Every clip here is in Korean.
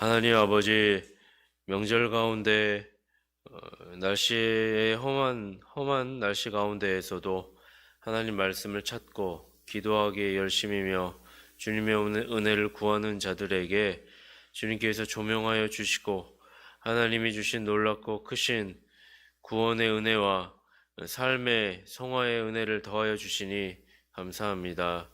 하나님 아버지 명절 가운데 어, 날씨의 험한 험한 날씨 가운데에서도 하나님 말씀을 찾고 기도하기에 열심이며 주님의 은혜- 은혜를 구하는 자들에게 주님께서 조명하여 주시고 하나님이 주신 놀랍고 크신 구원의 은혜와 삶의 성화의 은혜를 더하여 주시니 감사합니다.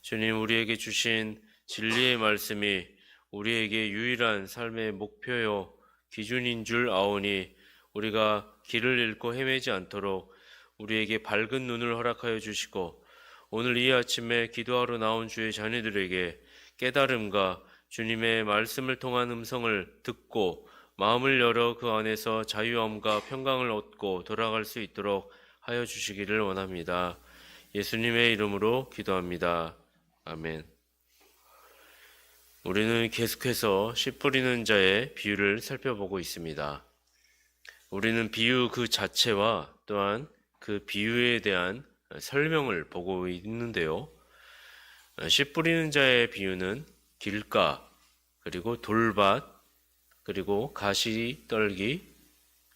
주님 우리에게 주신 진리의 말씀이 우리에게 유일한 삶의 목표요 기준인 줄 아오니 우리가 길을 잃고 헤매지 않도록 우리에게 밝은 눈을 허락하여 주시고 오늘 이 아침에 기도하러 나온 주의 자녀들에게 깨달음과 주님의 말씀을 통한 음성을 듣고 마음을 열어 그 안에서 자유함과 평강을 얻고 돌아갈 수 있도록 하여 주시기를 원합니다. 예수님의 이름으로 기도합니다. 아멘. 우리는 계속해서 씨 뿌리는 자의 비유를 살펴보고 있습니다. 우리는 비유 그 자체와 또한 그 비유에 대한 설명을 보고 있는데요. 씨 뿌리는 자의 비유는 길가, 그리고 돌밭, 그리고 가시 떨기,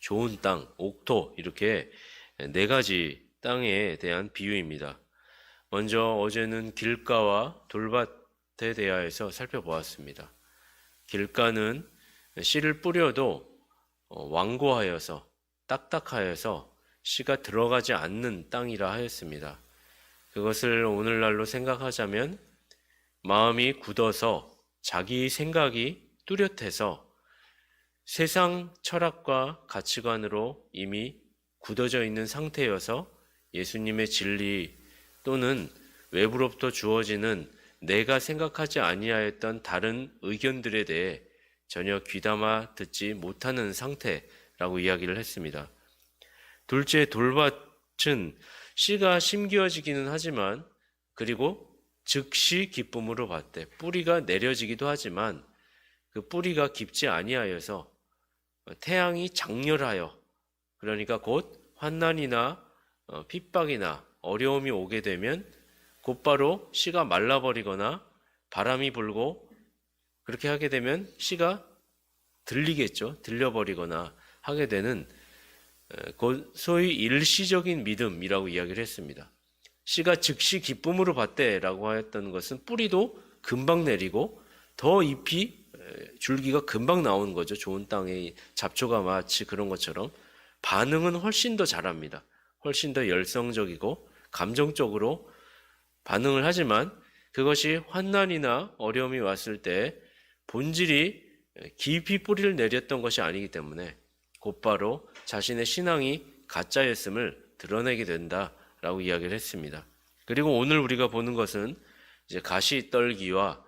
좋은 땅, 옥토, 이렇게 네 가지 땅에 대한 비유입니다. 먼저 어제는 길가와 돌밭 에 대하여서 살펴보았습니다. 길가는 씨를 뿌려도 어, 완고하여서 딱딱하여서 씨가 들어가지 않는 땅이라 하였습니다. 그것을 오늘날로 생각하자면 마음이 굳어서 자기 생각이 뚜렷해서 세상 철학과 가치관으로 이미 굳어져 있는 상태여서 예수님의 진리 또는 외부로부터 주어지는 내가 생각하지 아니하였던 다른 의견들에 대해 전혀 귀담아 듣지 못하는 상태라고 이야기를 했습니다. 둘째 돌밭은 씨가 심기어지기는 하지만 그리고 즉시 기쁨으로 받되 뿌리가 내려지기도 하지만 그 뿌리가 깊지 아니하여서 태양이 장렬하여 그러니까 곧 환난이나 어, 핍박이나 어려움이 오게 되면 곧바로 씨가 말라버리거나 바람이 불고 그렇게 하게 되면 씨가 들리겠죠. 들려버리거나 하게 되는 소위 일시적인 믿음이라고 이야기를 했습니다. 씨가 즉시 기쁨으로 받대라고 하였던 것은 뿌리도 금방 내리고 더 잎이 에, 줄기가 금방 나오는 거죠. 좋은 땅에 잡초가 마치 그런 것처럼 반응은 훨씬 더 잘합니다. 훨씬 더 열성적이고 감정적으로 반응을 하지만 그것이 환난이나 어려움이 왔을 때 본질이 깊이 뿌리를 내렸던 것이 아니기 때문에 곧바로 자신의 신앙이 가짜였음을 드러내게 된다라고 이야기를 했습니다. 그리고 오늘 우리가 보는 것은 이제 가시 떨기와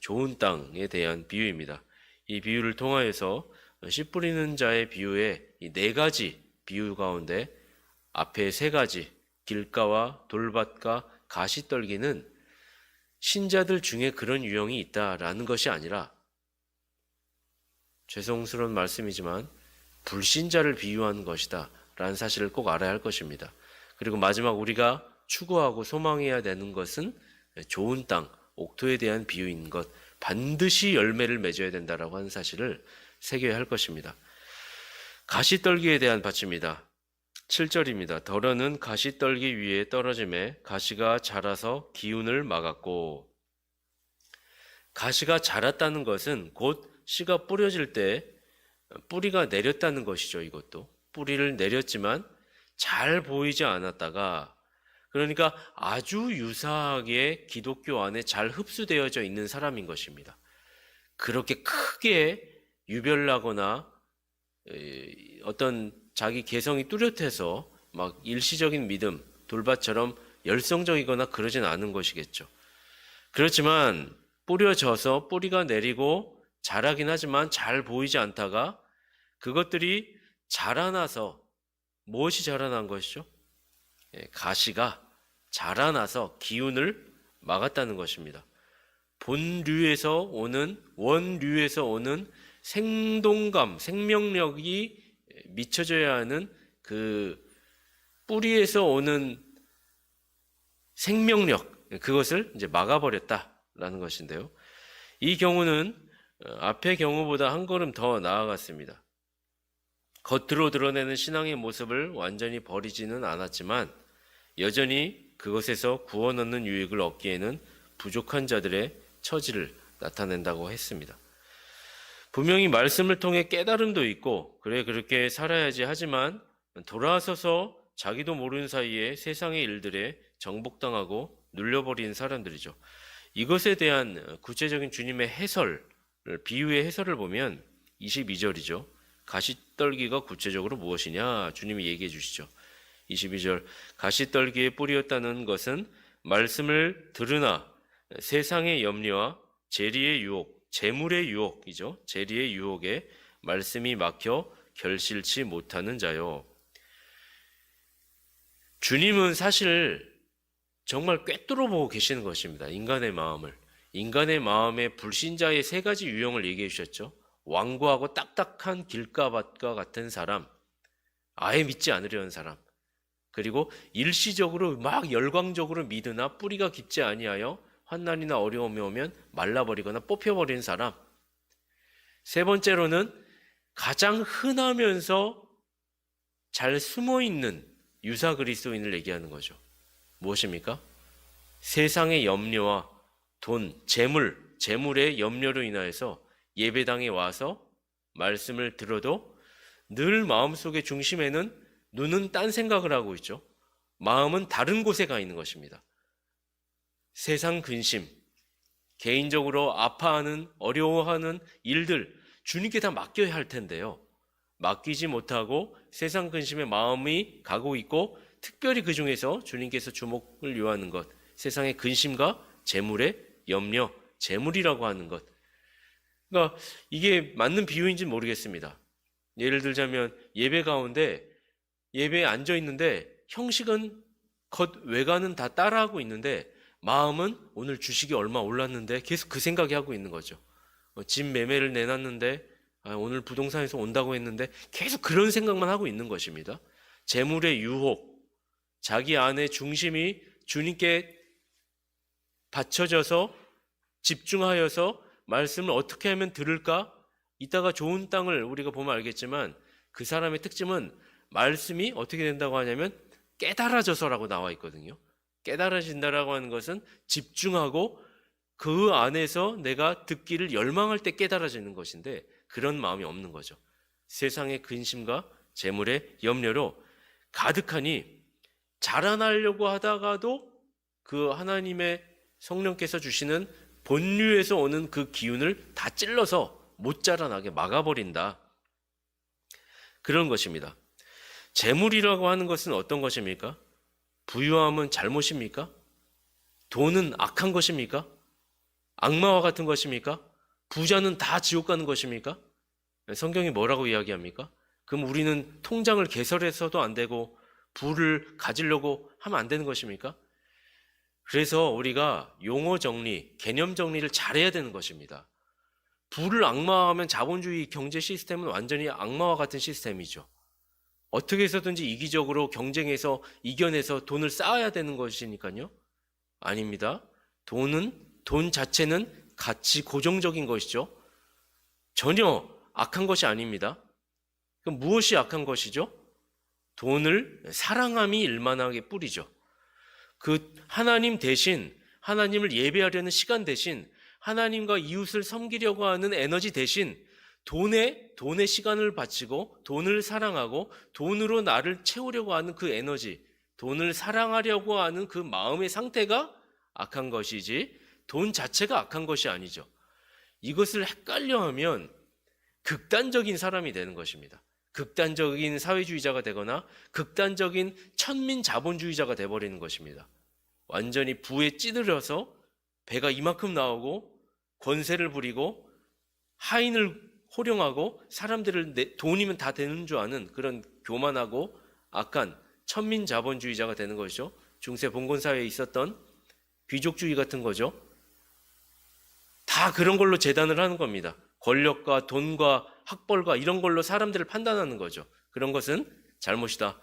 좋은 땅에 대한 비유입니다. 이 비유를 통하여서 씨 뿌리는 자의 비유의 이 네 가지 비유 가운데 앞에 세 가지 길가와 돌밭과 가시 떨기는 신자들 중에 그런 유형이 있다라는 것이 아니라 죄송스러운 말씀이지만 불신자를 비유하는 것이다 라는 사실을 꼭 알아야 할 것입니다. 그리고 마지막 우리가 추구하고 소망해야 되는 것은 좋은 땅, 옥토에 대한 비유인 것, 반드시 열매를 맺어야 된다라고 하는 사실을 새겨야 할 것입니다. 가시떨기에 대한 받침입니다. 7절입니다. 덜어는 가시 떨기 위에 떨어짐에 가시가 자라서 기운을 막았고 가시가 자랐다는 것은 곧 씨가 뿌려질 때 뿌리가 내렸다는 것이죠. 이것도 뿌리를 내렸지만 잘 보이지 않았다가 그러니까 아주 유사하게 기독교 안에 잘 흡수되어져 있는 사람인 것입니다. 그렇게 크게 유별나거나 에, 어떤 자기 개성이 뚜렷해서 막 일시적인 믿음, 돌밭처럼 열성적이거나 그러진 않은 것이겠죠. 그렇지만 뿌려져서 뿌리가 내리고 자라긴 하지만 잘 보이지 않다가 그것들이 자라나서 무엇이 자라난 것이죠? 예, 가시가 자라나서 기운을 막았다는 것입니다. 본류에서 오는 원류에서 오는 생동감, 생명력이 미쳐져야 하는 그 뿌리에서 오는 생명력 그것을 이제 막아버렸다라는 것인데요. 이 경우는 어, 앞의 경우보다 한 걸음 더 나아갔습니다. 겉으로 드러내는 신앙의 모습을 완전히 버리지는 않았지만 여전히 그것에서 구원 얻는 유익을 얻기에는 부족한 자들의 처지를 나타낸다고 했습니다. 분명히 말씀을 통해 깨달음도 있고 그래 그렇게 살아야지 하지만 돌아서서 자기도 모르는 사이에 세상의 일들에 정복당하고 눌려버리는 사람들이죠. 이것에 대한 구체적인 주님의 해설, 비유의 해설을 보면 22절이죠. 가시떨기가 구체적으로 무엇이냐? 주님이 얘기해 주시죠. 22절. 가시떨기의 뿌리였다는 것은 말씀을 들으나 세상의 염려와 재리의 유혹, 재물의 유혹이죠. 재리의 유혹에 말씀이 막혀 결실치 못하는 자요. 주님은 사실 정말 꿰뚫어 보고 계시는 것입니다. 인간의 마음을. 인간의 마음의 불신자의 세 가지 유형을 얘기해 주셨죠. 완고하고 딱딱한 길가밭과 같은 사람, 아예 믿지 않으려는 사람, 그리고 일시적으로 막 열광적으로 믿으나 뿌리가 깊지 아니하여 환난이나 어려움이 오면 말라버리거나 뽑혀버리는 사람. 세 번째로는 가장 흔하면서 잘 숨어 있는 유사 그리스도인을 얘기하는 거죠. 무엇입니까? 세상의 염려와 돈, 재물, 재물의 염려로 인하여서 예배당에 와서 말씀을 들어도 늘 마음속의 중심에는 눈은 딴 생각을 하고 있죠. 마음은 다른 곳에 가 있는 것입니다. 세상 근심, 개인적으로 아파하는, 어려워하는 일들, 주님께 다 맡겨야 할 텐데요. 맡기지 못하고 세상 근심에 마음이 가고 있고, 특별히 그 중에서 주님께서 주목을 요하는 것, 세상의 근심과 재물의 염려, 재물이라고 하는 것. 그러니까 이게 맞는 비유인지는 모르겠습니다. 예를 들자면 예배 가운데 예배에 앉아 있는데 형식은 겉 외관은 다 따라하고 있는데 마음은 오늘 주식이 얼마 올랐는데 계속 그 생각이 하고 있는 거죠. 어, 집 매매를 내놨는데 아, 오늘 부동산에서 온다고 했는데 계속 그런 생각만 하고 있는 것입니다. 재물의 유혹, 자기 안의 중심이 주님께 받쳐져서 집중하여서 말씀을 어떻게 하면 들을까? 이따가 좋은 땅을 우리가 보면 알겠지만 그 사람의 특징은 말씀이 어떻게 된다고 하냐면 깨달아져서라고 나와 있거든요. 깨달아진다라고 하는 것은 집중하고 그 안에서 내가 듣기를 열망할 때 깨달아지는 것인데 그런 마음이 없는 거죠. 세상의 근심과 재물의 염려로 가득하니 자라나려고 하다가도 그 하나님의 성령께서 주시는 본류에서 오는 그 기운을 다 찔러서 못 자라나게 막아버린다. 그런 것입니다. 재물이라고 하는 것은 어떤 것입니까? 부유함은 잘못입니까? 돈은 악한 것입니까? 악마와 같은 것입니까? 부자는 다 지옥 가는 것입니까? 성경이 뭐라고 이야기합니까? 그럼 우리는 통장을 개설해서도 안 되고 부를 가지려고 하면 안 되는 것입니까? 그래서 우리가 용어 정리, 개념 정리를 잘해야 되는 것입니다. 부를 악마화하면 자본주의 경제 시스템은 완전히 악마와 같은 시스템이죠. 어떻게 해서든지 이기적으로 경쟁해서 이겨내서 돈을 쌓아야 되는 것이니까요. 아닙니다. 돈은, 돈 자체는 가치 고정적인 것이죠. 전혀 악한 것이 아닙니다. 그럼 무엇이 악한 것이죠? 돈을 사랑함이 일만하게 뿌리죠. 그 하나님 대신 하나님을 예배하려는 시간 대신 하나님과 이웃을 섬기려고 하는 에너지 대신 돈에 돈의 시간을 바치고 돈을 사랑하고 돈으로 나를 채우려고 하는 그 에너지, 돈을 사랑하려고 하는 그 마음의 상태가 악한 것이지 돈 자체가 악한 것이 아니죠. 이것을 헷갈려 하면 극단적인 사람이 되는 것입니다. 극단적인 사회주의자가 되거나 극단적인 천민 자본주의자가 되어버리는 것입니다. 완전히 부에 찌들어서 배가 이만큼 나오고 권세를 부리고 하인을 호령하고 사람들을 내, 돈이면 다 되는 줄 아는 그런 교만하고 악한 천민 자본주의자가 되는 것이죠. 중세 봉건 사회에 있었던 귀족주의 같은 거죠. 다 그런 걸로 재단을 하는 겁니다. 권력과 돈과 학벌과 이런 걸로 사람들을 판단하는 거죠. 그런 것은 잘못이다.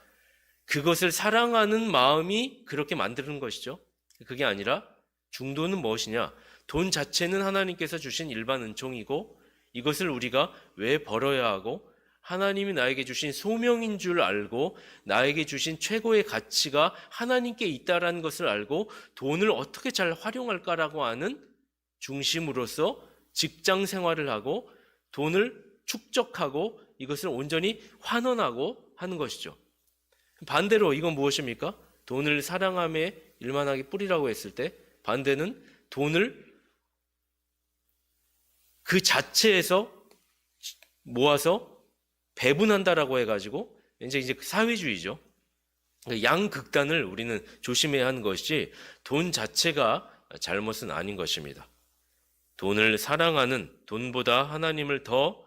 그것을 사랑하는 마음이 그렇게 만드는 것이죠. 그게 아니라 중도는 무엇이냐? 돈 자체는 하나님께서 주신 일반 은총이고 이것을 우리가 왜 벌어야 하고 하나님이 나에게 주신 소명인 줄 알고 나에게 주신 최고의 가치가 하나님께 있다라는 것을 알고 돈을 어떻게 잘 활용할까라고 하는 중심으로서 직장 생활을 하고 돈을 축적하고 이것을 온전히 환원하고 하는 것이죠. 반대로 이건 무엇입니까? 돈을 사랑함에 일만하게 뿌리라고 했을 때 반대는 돈을 그 자체에서 모아서 배분한다라고 해가지고 이제 이제 사회주의죠. 양극단을 우리는 조심해야 하는 것이 돈 자체가 잘못은 아닌 것입니다. 돈을 사랑하는 돈보다 하나님을 더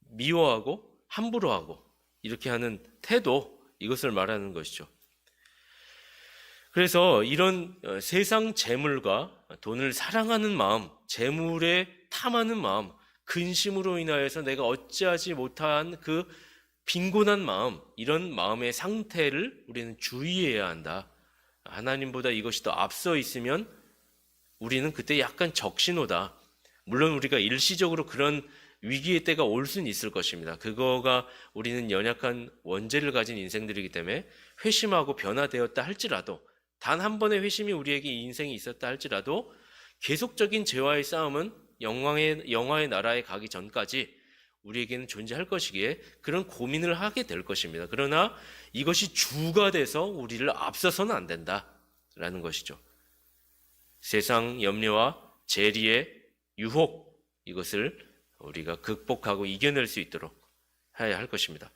미워하고 함부로 하고 이렇게 하는 태도 이것을 말하는 것이죠. 그래서 이런 어, 세상 재물과 돈을 사랑하는 마음, 재물에 탐하는 마음, 근심으로 인하여서 내가 어찌하지 못한 그 빈곤한 마음, 이런 마음의 상태를 우리는 주의해야 한다. 하나님보다 이것이 더 앞서 있으면 우리는 그때 약간 적신호다. 물론 우리가 일시적으로 그런 위기의 때가 올 수는 있을 것입니다. 그거가 우리는 연약한 원죄를 가진 인생들이기 때문에 회심하고 변화되었다 할지라도 단 한 번의 회심이 우리에게 이 인생이 있었다 할지라도 계속적인 죄와의 싸움은 영광의 영화의 나라에 가기 전까지 우리에게는 존재할 것이기에 그런 고민을 하게 될 것입니다. 그러나 이것이 주가 돼서 우리를 앞서서는 안 된다라는 것이죠. 세상 염려와 재리의 유혹 이것을 우리가 극복하고 이겨낼 수 있도록 해야 할 것입니다.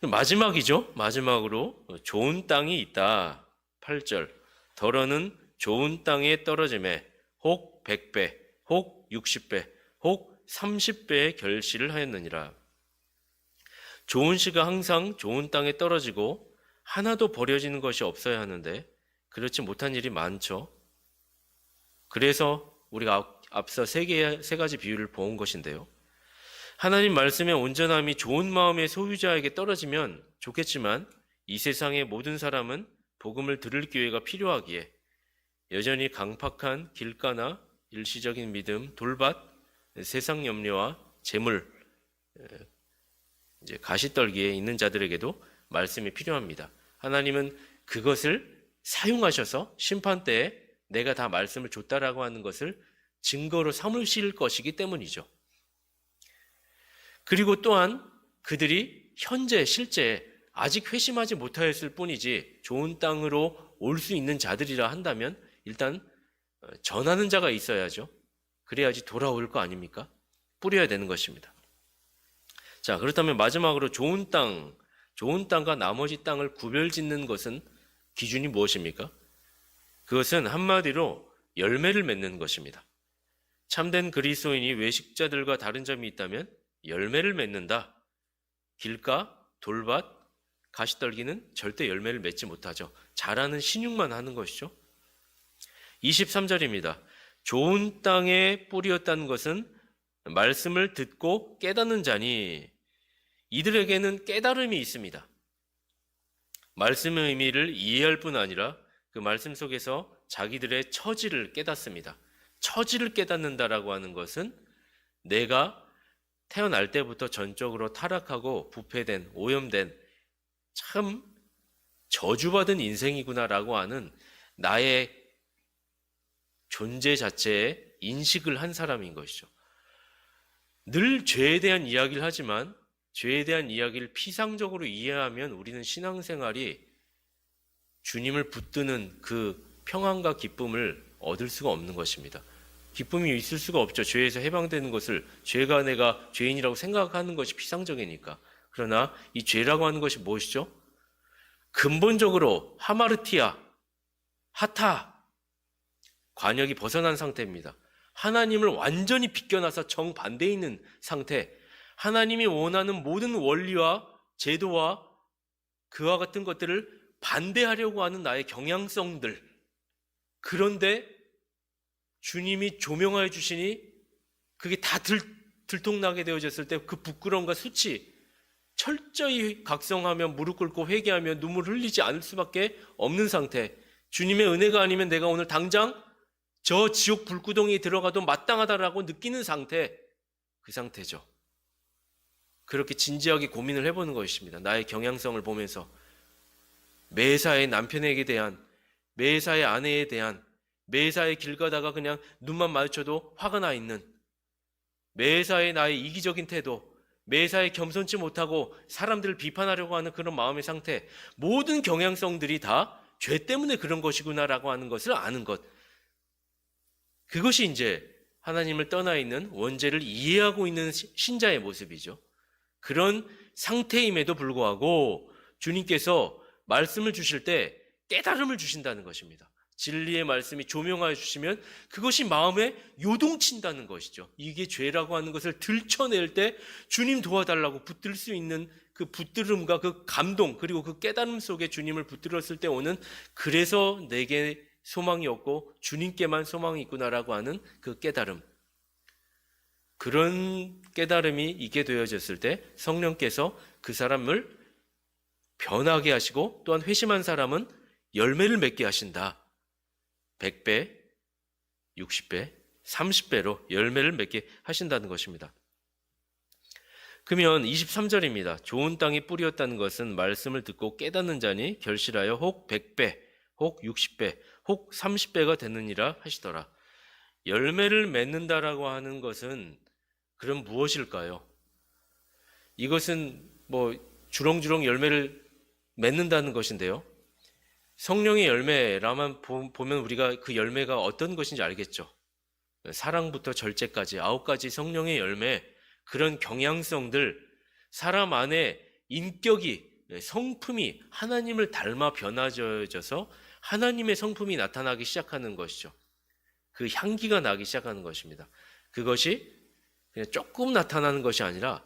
마지막이죠. 마지막으로 좋은 땅이 있다. 8절. 더러는 좋은 땅에 떨어짐에 혹 100배, 혹 60배, 혹 30배의 결실을 하였느니라. 좋은 씨가 항상 좋은 땅에 떨어지고 하나도 버려지는 것이 없어야 하는데 그렇지 못한 일이 많죠. 그래서 우리가 앞- 앞서 세, 개, 세 가지 비유를 보은 것인데요. 하나님 말씀의 온전함이 좋은 마음의 소유자에게 떨어지면 좋겠지만 이 세상의 모든 사람은 복음을 들을 기회가 필요하기에 여전히 강팍한 길가나 일시적인 믿음, 돌밭, 세상 염려와 재물, 에, 이제 가시떨기에 있는 자들에게도 말씀이 필요합니다. 하나님은 그것을 사용하셔서 심판 때에 내가 다 말씀을 줬다라고 하는 것을 증거로 삼으실 것이기 때문이죠. 그리고 또한 그들이 현재 실제 아직 회심하지 못하였을 뿐이지 좋은 땅으로 올 수 있는 자들이라 한다면 일단 어, 전하는 자가 있어야죠. 그래야지 돌아올 거 아닙니까? 뿌려야 되는 것입니다. 자, 그렇다면 마지막으로 좋은 땅, 좋은 땅과 나머지 땅을 구별 짓는 것은 기준이 무엇입니까? 그것은 한마디로 열매를 맺는 것입니다. 참된 그리스도인이 외식자들과 다른 점이 있다면 열매를 맺는다. 길가, 돌밭, 가시떨기는 절대 열매를 맺지 못하죠. 잘하는 신용만 하는 것이죠. 23절입니다. 좋은 땅에 뿌리였다는 것은 말씀을 듣고 깨닫는 자니 이들에게는 깨달음이 있습니다. 말씀의 의미를 이해할 뿐 아니라 그 말씀 속에서 자기들의 처지를 깨닫습니다. 처지를 깨닫는다라고 하는 것은 내가 태어날 때부터 전적으로 타락하고 부패된 오염된 참 저주받은 인생이구나라고 하는 나의 존재 자체에 인식을 한 사람인 것이죠. 늘 죄에 대한 이야기를 하지만 죄에 대한 이야기를 피상적으로 이해하면 우리는 신앙생활이 주님을 붙드는 그 평안과 기쁨을 얻을 수가 없는 것입니다. 기쁨이 있을 수가 없죠. 죄에서 해방되는 것을 죄가 내가 죄인이라고 생각하는 것이 피상적이니까. 그러나 이 죄라고 하는 것이 무엇이죠? 근본적으로 하마르티아, 하타, 관역이 벗어난 상태입니다. 하나님을 완전히 비껴나서 정반대에 있는 상태. 하나님이 원하는 모든 원리와 제도와 그와 같은 것들을 반대하려고 하는 나의 경향성들. 그런데 주님이 조명하여 주시니 그게 다 들, 들통나게 되어졌을 때 그 부끄러움과 수치 철저히 각성하며 무릎 꿇고 회개하며 눈물 흘리지 않을 수밖에 없는 상태. 주님의 은혜가 아니면 내가 오늘 당장 저 지옥 불구덩이에 들어가도 마땅하다라고 느끼는 상태. 그 상태죠. 그렇게 진지하게 고민을 해보는 것입니다. 나의 경향성을 보면서 매사의 남편에게 대한, 매사의 아내에 대한, 매사의 길 가다가 그냥 눈만 마주쳐도 화가 나 있는, 매사의 나의 이기적인 태도, 매사에 겸손치 못하고 사람들을 비판하려고 하는 그런 마음의 상태, 모든 경향성들이 다 죄 때문에 그런 것이구나라고 하는 것을 아는 것. 그것이 이제 하나님을 떠나 있는 원죄를 이해하고 있는 시- 신자의 모습이죠. 그런 상태임에도 불구하고 주님께서 말씀을 주실 때 깨달음을 주신다는 것입니다. 진리의 말씀이 조명하여 주시면 그것이 마음에 요동친다는 것이죠. 이게 죄라고 하는 것을 들춰낼 때 주님 도와달라고 붙들 수 있는 그 붙들음과 그 감동 그리고 그 깨달음 속에 주님을 붙들었을 때 오는 그래서 내게 소망이 없고 주님께만 소망이 있구나라고 하는 그 깨달음. 그런 깨달음이 있게 되어졌을 때 성령께서 그 사람을 변하게 하시고 또한 회심한 사람은 열매를 맺게 하신다. 100배, 60배, 30배로 열매를 맺게 하신다는 것입니다. 그러면 23절입니다. 좋은 땅에 뿌리었다는 것은 말씀을 듣고 깨닫는 자니 결실하여 혹 100배, 혹 60배, 혹 30배가 되느니라 하시더라. 열매를 맺는다라고 하는 것은 그럼 무엇일까요? 이것은 뭐 주렁주렁 열매를 맺는다는 것인데요. 성령의 열매라만 보- 보면 우리가 그 열매가 어떤 것인지 알겠죠. 사랑부터 절제까지 아홉 가지 성령의 열매, 그런 경향성들, 사람 안에 인격이, 성품이 하나님을 닮아 변화져서 하나님의 성품이 나타나기 시작하는 것이죠. 그 향기가 나기 시작하는 것입니다. 그것이 그냥 조금 나타나는 것이 아니라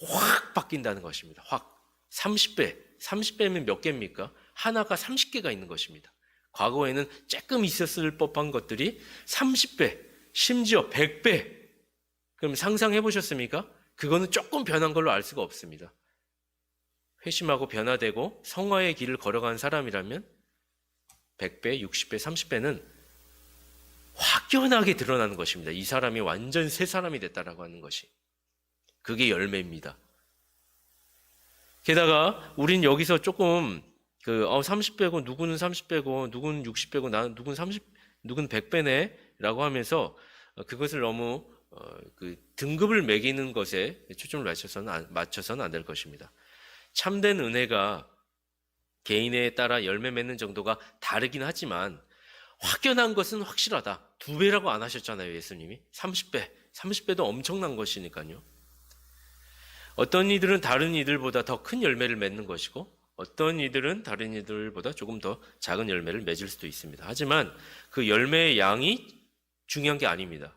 확 바뀐다는 것입니다. 확. 30배. 30배면 몇 개입니까? 하나가 30개가 있는 것입니다. 과거에는 조금 있었을 법한 것들이 30배, 심지어 100배. 그럼 상상해 보셨습니까? 그거는 조금 변한 걸로 알 수가 없습니다. 회심하고 변화되고 성화의 길을 걸어간 사람이라면 100배, 60배, 30배는 확연하게 드러나는 것입니다. 이 사람이 완전 새 사람이 됐다라고 하는 것이. 그게 열매입니다. 게다가 우린 여기서 조금 그 어, 30배고 누구는 30배고 누구는 60배고 나는 누구는 30 누구는 100배네라고 하면서 어, 그것을 너무 어, 그 등급을 매기는 것에 초점을 맞춰서는 안, 맞춰서는 안 될 것입니다. 참된 은혜가 개인에 따라 열매 맺는 정도가 다르긴 하지만 확연한 것은 확실하다. 두 배라고 안 하셨잖아요, 예수님이. 30배, 30배도 엄청난 것이니까요. 어떤 이들은 다른 이들보다 더 큰 열매를 맺는 것이고 어떤 이들은 다른 이들보다 조금 더 작은 열매를 맺을 수도 있습니다. 하지만 그 열매의 양이 중요한 게 아닙니다.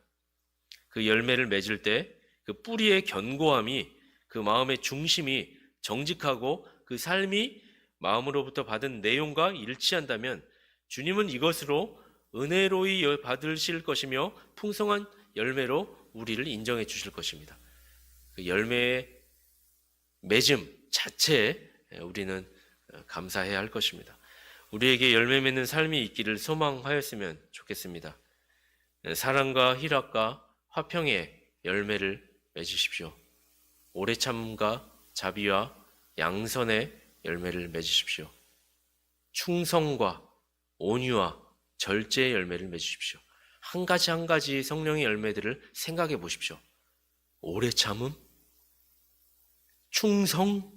그 열매를 맺을 때 그 뿌리의 견고함이 그 마음의 중심이 정직하고 그 삶이 마음으로부터 받은 내용과 일치한다면 주님은 이것으로 은혜로이 받으실 것이며 풍성한 열매로 우리를 인정해 주실 것입니다. 그 열매의 맺음 자체에 우리는 감사해야 할 것입니다. 우리에게 열매 맺는 삶이 있기를 소망하였으면 좋겠습니다. 사랑과 희락과 화평의 열매를 맺으십시오. 오래 참과 자비와 양선의 열매를 맺으십시오. 충성과 온유와 절제의 열매를 맺으십시오. 한 가지 한 가지 성령의 열매들을 생각해 보십시오. 오래 참음, 충성,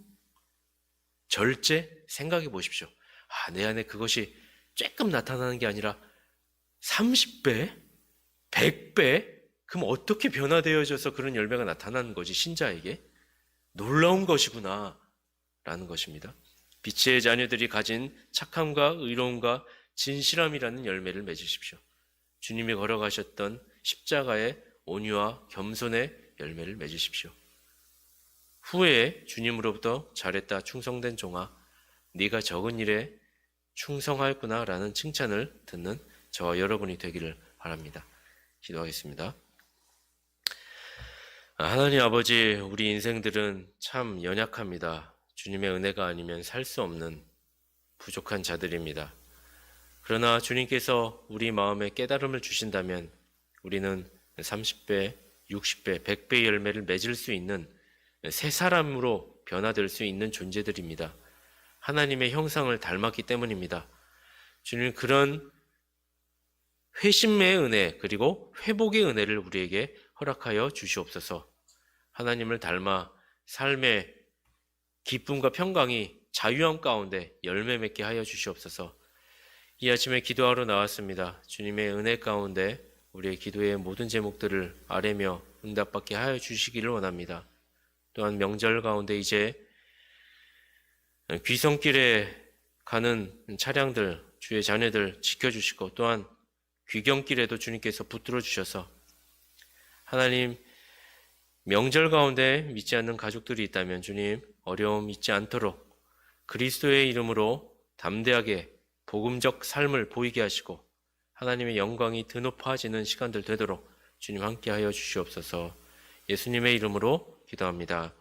절제 생각해 보십시오. 아, 내 안에 그것이 조금 나타나는 게 아니라 30배, 100배, 그럼 어떻게 변화되어져서 그런 열매가 나타나는 거지, 신자에게? 놀라운 것이구나, 라는 것입니다. 빛의 자녀들이 가진 착함과 의로움과 진실함이라는 열매를 맺으십시오. 주님이 걸어가셨던 십자가의 온유와 겸손의 열매를 맺으십시오. 후에 주님으로부터 잘했다 충성된 종아 네가 적은 일에 충성하였구나라는 칭찬을 듣는 저와 여러분이 되기를 바랍니다. 기도하겠습니다. 아, 하나님 아버지 우리 인생들은 참 연약합니다. 주님의 은혜가 아니면 살 수 없는 부족한 자들입니다. 그러나 주님께서 우리 마음에 깨달음을 주신다면 우리는 30배, 60배, 100배의 열매를 맺을 수 있는 새 사람으로 변화될 수 있는 존재들입니다. 하나님의 형상을 닮았기 때문입니다. 주님 그런 회심의 은혜 그리고 회복의 은혜를 우리에게 허락하여 주시옵소서. 하나님을 닮아 삶의 기쁨과 평강이 자유함 가운데 열매 맺게 하여 주시옵소서. 이 아침에 기도하러 나왔습니다. 주님의 은혜 가운데 우리의 기도의 모든 제목들을 아뢰며 응답받게 하여 주시기를 원합니다. 또한 명절 가운데 이제 귀성길에 가는 차량들, 주의 자녀들 지켜주시고 또한 귀경길에도 주님께서 붙들어 주셔서 하나님 명절 가운데 믿지 않는 가족들이 있다면 주님 어려움 있지 않도록 그리스도의 이름으로 담대하게 복음적 삶을 보이게 하시고 하나님의 영광이 드높아지는 시간들 되도록 주님 함께하여 주시옵소서 예수님의 이름으로 기도합니다.